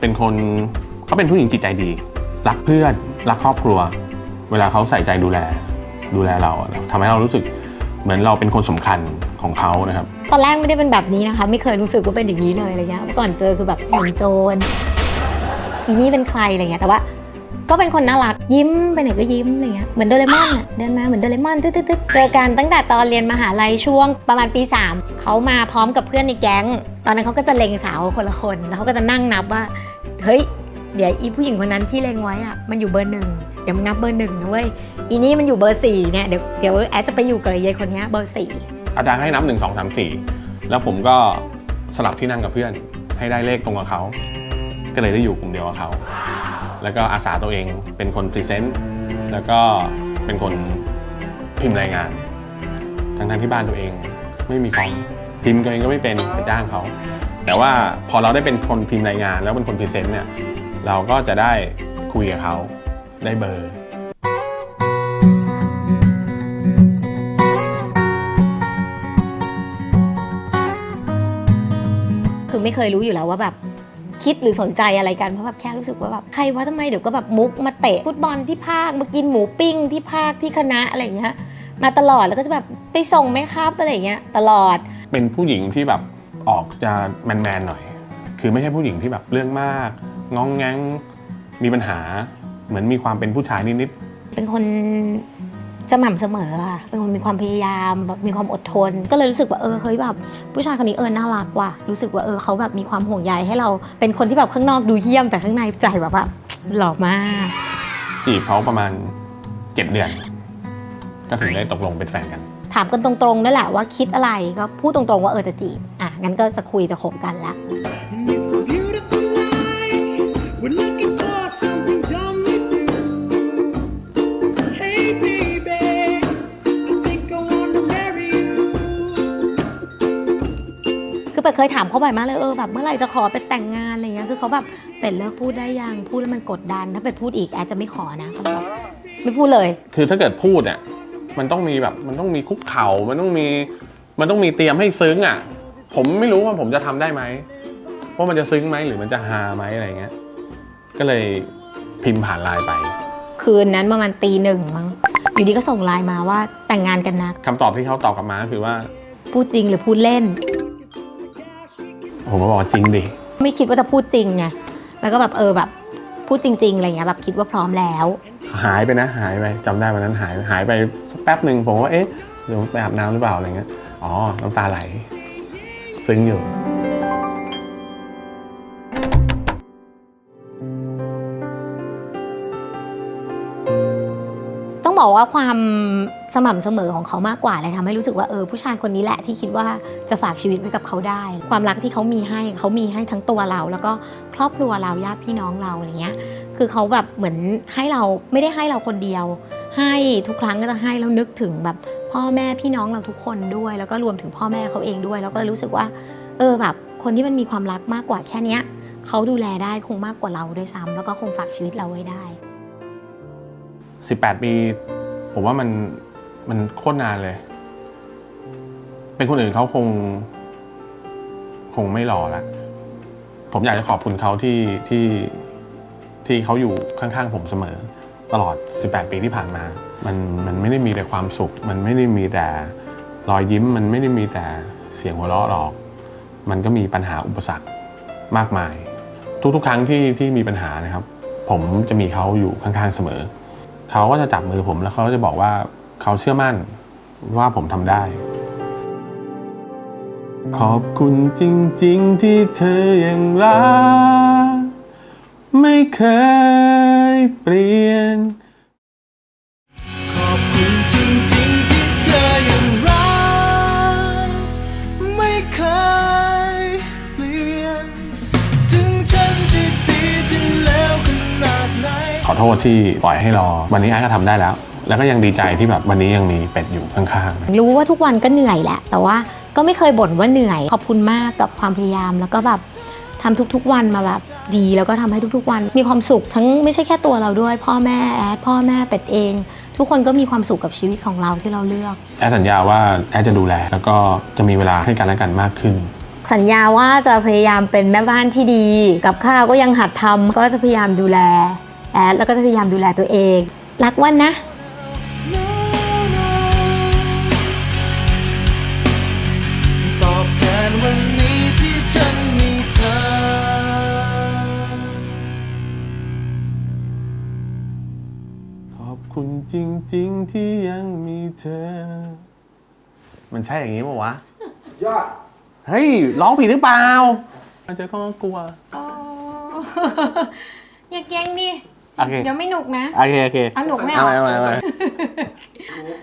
เป็นคนเขาเป็นผู้หญิงจิตใจดี รักเพื่อน รักครอบครัว เวลาเขาใส่ใจดูแล ดูแลเราทำให้เรารู้สึกเหมือนเราเป็นคนสำคัญของเขานะครับ ตอนแรกไม่ได้เป็นแบบนี้นะคะ ไม่เคยรู้สึกว่าเป็นอย่างนี้เลยอะไรเงี้ยก่อนเจอคือแบบเหมือนโจรอีนี่เป็นใครอะไรเงี้ยแต่ว่า ก็เป็นคนน่ารักยิ้มไปไหนก็ยิ้มอะไรเงี้ยเหมือนโดเรมอนอะเดินมาเหมือนโดเรมอนตึ๊ดตึ๊ดตึ๊ดเจอกันตั้งแต่ตอนเรียนมหาลัยช่วงประมาณปี 3เขามาพร้อมกับเพื่อนในแก๊ง ตอนนั้นเขาก็จะเลงสาวคนละคนแล้วเขาก็จะนั่งนับว่าเฮ้ยเดี๋ยวอีผู้หญิงคนนั้นที่เลงไว้อะมันอยู่เบอร์หนึ่งเดี๋ยวมึงนับเบอร์หนึ่งนะเว้ยอีนี่มันอยู่เบอร์สี่เนี่ยเดี๋ยวเดี๋ยวแอดจะไปอยู่กับยายคนนี้เบอร์สี่อาจารย์ให้นับหนึ่งสองสามสี่แล้วผมก็สลับที่นั่งกับเพื่อน ให้ได้เลขตรงกับเขา ก็เลยได้อยู่กลุ่มเดียวกับเขา แล้วก็อาสาตัวเองเป็นคนพรีเซนต์แล้วก็เป็นคนพิมพ์รายงาน ทั้งทที่บ้านตัวเองไม่มีคอมพิมพ์ตัวเองก็ไม่เป็นไปจ้างเขา แต่ว่าพอเราได้เป็นคนพิมพ์รายงาน แล้วเป็นคนพรีเซนต์เนี่ยเราก็จะได้คุยกับเขาได้เบอร์คือไม่เคยรู้อยู่แล้วว่าแบบ คิดหรือสนใจอะไรกันเพราะแบบแค่รู้สึกว่าแบบใครว่าทำไมเดี๋ยวก็แบบมุกมาเตะฟุตบอลที่ภาคมากินหมูปิ้งที่ภาคที่คณะอะไรอย่างเงี้ยมาตลอดแล้วก็จะแบบไปส่งไหมครับอะไรอย่างเงี้ยตลอด เป็นผู้หญิงที่แบบออกจะแมนๆหน่อย คือไม่ใช่ผู้หญิงที่แบบเรื่องมากงองแงงมีปัญหาเหมือนมีความเป็นผู้ชายนิดเป็นคน สม่ำเสมออะเป็นคนมีความพยายามแบบมีความอดทน ก็เลยรู้สึกว่าเออเฮ้ยแบบผู้ชายคนนี้เออน่ารักว่ะรู้สึกว่าเออเขาแบบมีความห่วงใยให้เราเป็นคนที่แบบข้างนอกดูเยี่ยมแต่ข้างในใจแบบว่าหล่อมากๆจีบเขาประมาณ 7 เดือน ก็ถึงได้ตกลงเป็นแฟนกัน ถามกันตรงๆนั่นแหละว่าคิดอะไรก็พูดตรงๆว่าเออจะจีบอะงั้นก็จะคุยจะคบกันแล้ว And it's a beautiful คือเป็ดเคยถามเขาบ่อยมากเลยเออแบบเมื่อไหร่จะขอเป็ดแต่งงานอะไรเงี้ยคือเขาแบบเป็ดเลิกพูดได้ยังพูดแล้วมันกดดัน ถ้าเป็ดพูดอีกแอดจะไม่ขอนะเขาแบบไม่พูดเลย คือถ้าเกิดพูดอะมันต้องมีแบบมันต้องมีคุกเข่ามันต้องมีมันต้องมีเตรียมให้ซึ้งอะ ผมไม่รู้ว่าผมจะทำได้ไหมว่ามันจะซึ้งไหมหรือมันจะฮาไหมอะไรเงี้ย ก็เลยพิมพ์ผ่านไลน์ไป คืนนั้นประมาณตีหนึ่งมั้งอยู่ดีก็ส่งไลน์มาว่าแต่งงานกันนะคำตอบที่เขาตอบกลับมาก็คือว่า พูดจริงหรือพูดเล่น ผมก็บอกว่าจริงดิ ไม่คิดว่าจะพูดจริงไงแล้วก็แบบเออแบบพูดจริง ๆอะไรเงี้ยแบบคิดว่าพร้อมแล้ว หายไปนะหายไปจำได้วันนั้นหายหายไปแป๊บหนึ่งผมว่าเอ๊ะเดี๋ยวไปอาบน้ำหรือเปล่าอะไรเงี้ยอ๋อน้ำตาไหล ซึ้งอยู่ ต้องบอกว่าความ สม่ำเสมอของเขามากกว่าเลยทำให้รู้สึกว่าเออผู้ชายคนนี้แหละที่คิดว่าจะฝากชีวิตไว้กับเขาได้ ความรักที่เขามีให้เขามีให้ทั้งตัวเรา แล้วก็ครอบครัวเราญาติพี่น้องเราอะไรเงี้ยคือเขาแบบเหมือนให้เราไม่ได้ให้เราคนเดียว ให้ทุกครั้งก็จะให้แล้วนึกถึงแบบพ่อแม่พี่น้องเราทุกคนด้วย แล้วก็รวมถึงพ่อแม่เขาเองด้วย แล้วก็รู้สึกว่า เออแบบคนที่มันมีความรักมากกว่าแค่เนี้ยเขาดูแลได้คงมากกว่าเราด้วยซ้ำแล้วก็คงฝากชีวิตเราไว้ได้ 18 ปี ผมว่ามัน มันโคตรนานเลย เป็นคนอื่นเขาคง คงไม่รอละผมอยากจะขอบคุณเขาที่ที่ที่เขาอยู่ข้างๆผมเสมอ ตลอด 18 ปีที่ผ่านมา มันมันไม่ได้มีแต่ความสุข มันไม่ได้มีแต่รอยยิ้ม มันไม่ได้มีแต่เสียงหัวเราะหรอก มันก็มีปัญหาอุปสรรคมากมาย ทุกๆ ครั้งที่ที่มีปัญหานะครับ ผมจะมีเขาอยู่ข้างๆเสมอ เขาก็จะจับมือผมแล้วเขาก็จะบอกว่า เขาเชื่อมั่นว่าผมทำได้ ขอบคุณจริง ๆ ที่เธอยังรัก ไม่เคยเปลี่ยน ขอบคุณจริง ๆ ที่เธอยังรัก ไม่เคยเปลี่ยน ถึงฉันจะดีจะแล้วขนาดไหน ขอโทษที่ปล่อยให้รอ วันนี้ไอ้ก็ทำได้แล้ว แล้วก็ยังดีใจที่แบบวันนี้ยังมีเป็ดอยู่ข้างๆ รู้ว่าทุกวันก็เหนื่อยแหละ แต่ว่าก็ไม่เคยบ่นว่าเหนื่อย ขอบคุณมากกับความพยายาม แล้วก็แบบทำทุกๆวันมาแบบดีแล้วก็ทำให้ทุกๆวัน มีความสุขทั้งไม่ใช่แค่ตัวเราด้วย พ่อแม่แอดพ่อแม่เป็ดเอง ทุกคนก็มีความสุขกับชีวิตของเราที่เราเลือกแอดสัญญาว่าแอดจะดูแล แล้วก็จะมีเวลาให้กันและกันมากขึ้นสัญญาว่าจะพยายามเป็นแม่บ้านที่ดี กับข้าวก็ยังหัดทำก็จะพยายามดูแลแอดแล้วก็จะพยายามดูแลตัวเอง รักวันนะ คุณจริง ๆ ที่ยังมีเธอ มันใช่อย่างนี้ป่าวะ ยอด เฮ้ย ร้องผิดหรือเปล่ามันจะก็กลัวอย่าเก่งดิ โอเค เดี๋ยวไม่หนุกนะ โอเค โอเคเอาหนุกไม่เอา เอาใหม่เอาใหม่เอาใหม่